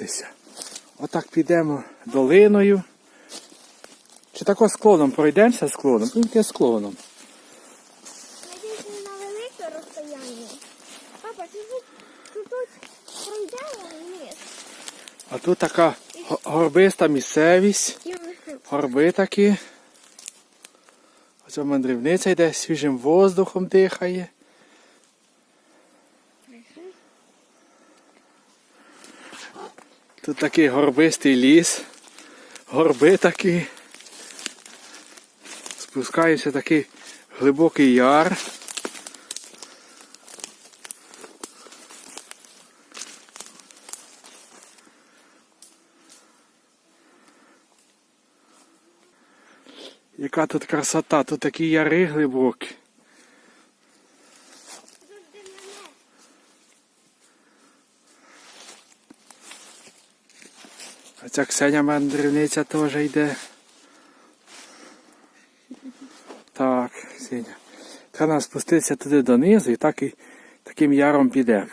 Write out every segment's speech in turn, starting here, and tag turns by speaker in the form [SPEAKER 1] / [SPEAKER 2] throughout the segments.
[SPEAKER 1] спуститися. Отак підемо долиною. Чи тако склоном пройдемося склоном? Тільки склоном.
[SPEAKER 2] Надіюсь, не на велике розстояння. Папа, ти тут, пройдемо вниз?
[SPEAKER 1] А тут така горбиста місцевість. Горби такі. Оця мандрівниця йде свіжим воздухом дихає. Тут такий горбистий ліс. Горби такі. Спускається такий глибокий яр. Яка тут красота, тут такі яри глибокі. А ця Ксеня мандрівниця теж йде. Так, Ксеня. Нам спуститися туди донизу і так і таким яром підемо.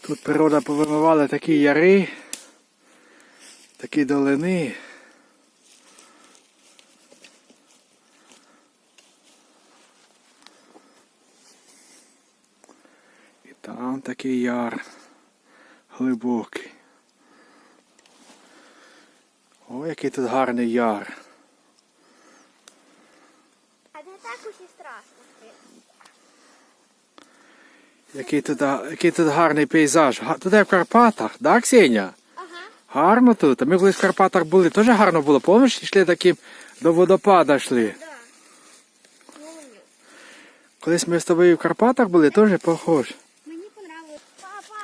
[SPEAKER 1] Тут природа повимивала такі яри, такі долини. І там такий яр глибокий. О, який тут гарний яр.
[SPEAKER 2] А не так уж і страшно.
[SPEAKER 1] Який тут, який тут гарний пейзаж. Як в Карпатах, да, Ксеня?
[SPEAKER 2] Ага.
[SPEAKER 1] Гарно тут. А ми колись в Карпатах були, теж гарно було. Пам'ятаєш, йшли таким до водопада йшли.
[SPEAKER 2] Да.
[SPEAKER 1] Колись ми з тобою в Карпатах були, теж похож.
[SPEAKER 2] Мені понравилось. Папа!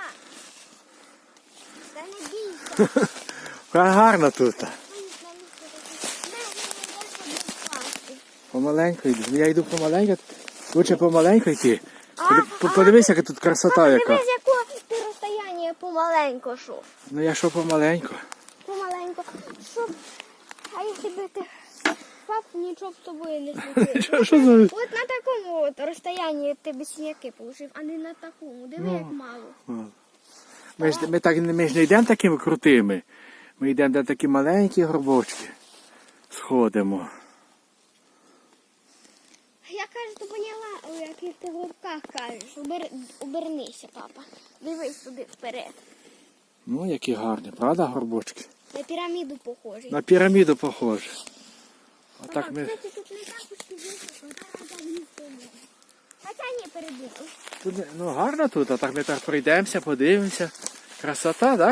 [SPEAKER 2] Та не бійся.
[SPEAKER 1] Гарно тут.
[SPEAKER 2] Мені на місце таке. Не, не, не, не, не,
[SPEAKER 1] Помаленьку йду. Я йду помаленьку. Лучше помаленьку йти. Подивись, яка тут красота яка.
[SPEAKER 2] Дивись, якого ти розстояння помаленько шов.
[SPEAKER 1] Ну я що помаленьку.
[SPEAKER 2] Помаленько. Щоб... А якщо би ти пап, нічого з тобою не
[SPEAKER 1] за-
[SPEAKER 2] От на такому от розстоянні ти би синяки получив, а не на такому. Диви,
[SPEAKER 1] Ну.
[SPEAKER 2] як мало.
[SPEAKER 1] Ми ж, ми, так, ми ж не йдемо такими крутими. Ми йдемо де такі маленькі горбочки. Сходимо.
[SPEAKER 2] Я кажу, ти поняла, о яких ти голубках кажеш. Убер... Обернися, папа. Дивись туди вперед.
[SPEAKER 1] Ну, які гарні, правда, горбочки?
[SPEAKER 2] На піраміду похожий.
[SPEAKER 1] На піраміду похоже. Отак ми.
[SPEAKER 2] Кстати, тут не так уж і високо. Зараз вниз підемо. Хоча ні, передумав.
[SPEAKER 1] Тут, ну гарно тут, а так ми так пройдемося, подивимося. Красота, так?